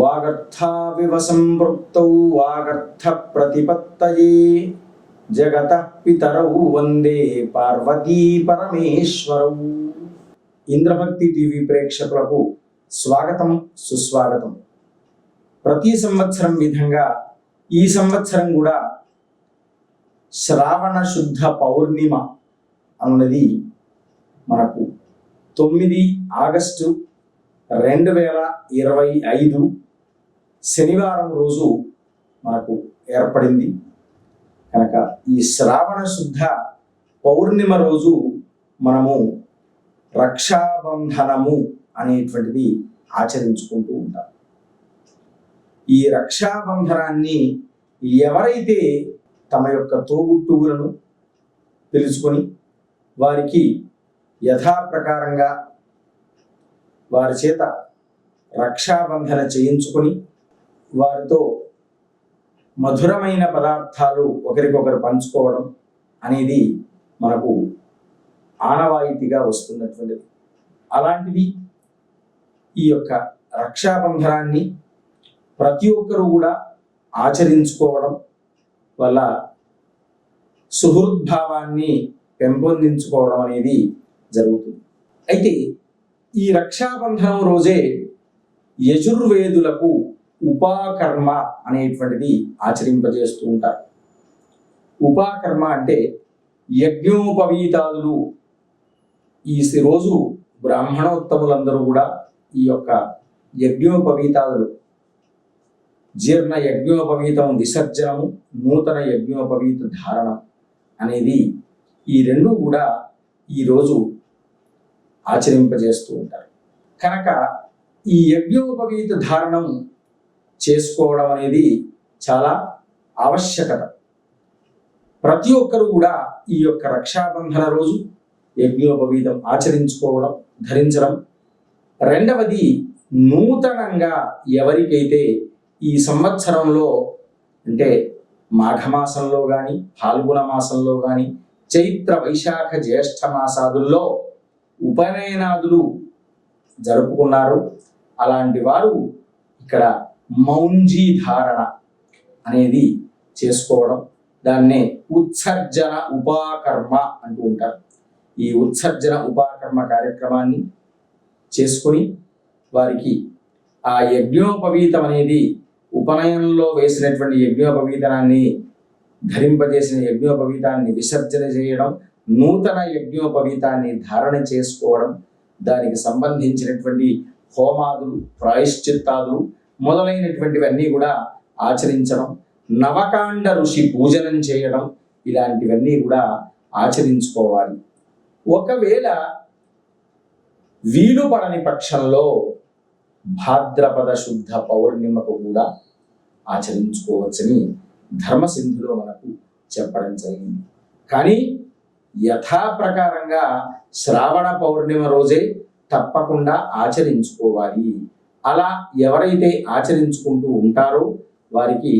వాగర్థావివ సంపృక్తౌ వాగర్థ ప్రతిపత్తయే జగత పితరౌ వందే పార్వతీ పరమేశ్వరౌ. ఇంద్రభక్తి టీవీ ప్రేక్షకులకు స్వాగతం సుస్వాగతం. ప్రతి సంవత్సరం విధంగా ఈ సంవత్సరం కూడా శ్రావణ శుద్ధ పౌర్ణిమ అన్నది మనకు తొమ్మిది ఆగస్టు రెండు వేల ఇరవై ఐదు శనివారం రోజు మనకు ఏర్పడింది. కనుక ఈ శ్రావణ శుద్ధ పౌర్ణిమ రోజు మనము రక్షాబంధనము అనేటువంటిది ఆచరించుకుంటూ ఉంటాం. ఈ రక్షాబంధనాన్ని ఎవరైతే తమ యొక్క తోబుట్టువులను తెలుసుకొని వారికి యథాప్రకారంగా వారి చేత రక్షాబంధన చేయించుకొని వారితో మధురమైన పదార్థాలు ఒకరికొకరు పంచుకోవడం అనేది మనకు ఆనవాయితీగా వస్తున్నటువంటిది. అలాంటిది ఈ యొక్క రక్షాబంధనాన్ని ప్రతి ఒక్కరూ కూడా ఆచరించుకోవడం వల్ల సుహృద్భావాన్ని పెంపొందించుకోవడం అనేది జరుగుతుంది. అయితే ఈ రక్షాబంధనం రోజే యజుర్వేదులకు ఉపాకర్మ అనేటువంటిది ఆచరింపజేస్తూ ఉంటారు. ఉపాకర్మ అంటే యజ్ఞోపవీతాదులు. ఈ రోజు బ్రాహ్మణోత్తములందరూ కూడా ఈ యొక్క యజ్ఞోపవీతాదులు. జీర్ణ యజ్ఞోపవీతం విసర్జనము నూతన యజ్ఞోపవీత ధారణం అనేది ఈ రెండు కూడా ఈరోజు ఆచరింపజేస్తూ ఉంటారు. కనుక ఈ యజ్ఞోపవీత ధారణం చేసుకోవడం అనేది చాలా ఆవశ్యకత. ప్రతి ఒక్కరూ కూడా ఈ యొక్క రక్షాబంధన రోజు యజ్ఞోపవీతం ఆచరించుకోవడం ధరించడం. రెండవది నూతనంగా ఎవరికైతే ఈ సంవత్సరంలో అంటే మాఘమాసంలో కానీ ఫాల్గుణ మాసంలో కానీ చైత్ర వైశాఖ జ్యేష్ఠ మాసాదుల్లో ఉపనయనాదులు జరుపుకున్నారు. అలాంటి వారు ఇక్కడ మౌంజీ ధారణ అనేది చేసుకోవడం. దాన్నే ఉత్సర్జన ఉపాకర్మ అంటూ ఉంటారు. ఈ ఉత్సర్జన ఉపాకర్మ కార్యక్రమాన్ని చేసుకొని వారికి ఆ యజ్ఞోపవీతం అనేది ఉపనయనంలో వేసినటువంటి యజ్ఞోపవీతనాన్ని ధరింపజేసిన యజ్ఞోపవీతాన్ని విసర్జన చేయడం నూతన యజ్ఞోపవీతాన్ని ధారణ చేసుకోవడం దానికి సంబంధించినటువంటి హోమాదులు ప్రాయశ్చిత్తాదులు మొదలైనటువంటివన్నీ కూడా ఆచరించడం నవకాండ ఋషి పూజనం చేయడం ఇలాంటివన్నీ కూడా ఆచరించుకోవాలి. ఒకవేళ వీలు పడని పక్షంలో భాద్రపద శుద్ధ పౌర్ణిమకు కూడా ఆచరించుకోవచ్చని ధర్మసింధులో మనకు చెప్పడం జరిగింది. కానీ యథాప్రకారంగా శ్రావణ పౌర్ణిమ రోజే తప్పకుండా ఆచరించుకోవాలి. అలా ఎవరైతే ఆచరించుకుంటూ ఉంటారో వారికి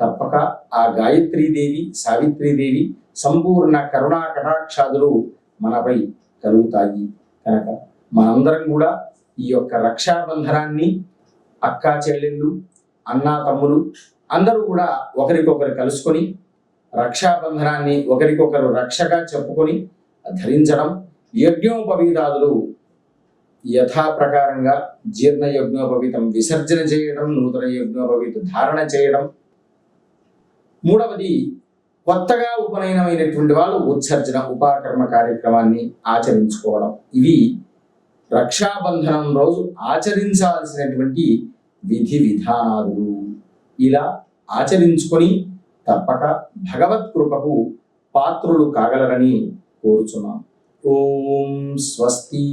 తప్పక ఆ గాయత్రీదేవి సావిత్రీదేవి సంపూర్ణ కరుణా కటాక్షాదులు మనపై కలుగుతాయి. కనుక మనందరం కూడా ఈ యొక్క రక్షాబంధనాన్ని అక్కా చెల్లెళ్ళు అన్నా తమ్ములు అందరూ కూడా ఒకరికొకరు కలుసుకొని రక్షాబంధనాన్ని ఒకరికొకరు రక్షగా చెప్పుకొని ధరించడం యజ్ఞోపవీదాదులు యథాప్రకారంగా జీర్ణ యజ్ఞోపవీతం విసర్జన చేయడం నూతన యజ్ఞోపవీత ధారణ చేయడం. మూడవది కొత్తగా ఉపనయనమైనటువంటి వాళ్ళు ఉత్సర్జన ఉపాకర్మ కార్యక్రమాన్ని ఆచరించుకోవడం. ఇవి రక్షాబంధనం రోజు ఆచరించాల్సినటువంటి విధి విధానాలు. ఇలా ఆచరించుకొని తప్పక భగవత్ కృపకు పాత్రులు కాగలరని కోరుచున్నాం. ఓం స్వస్తి.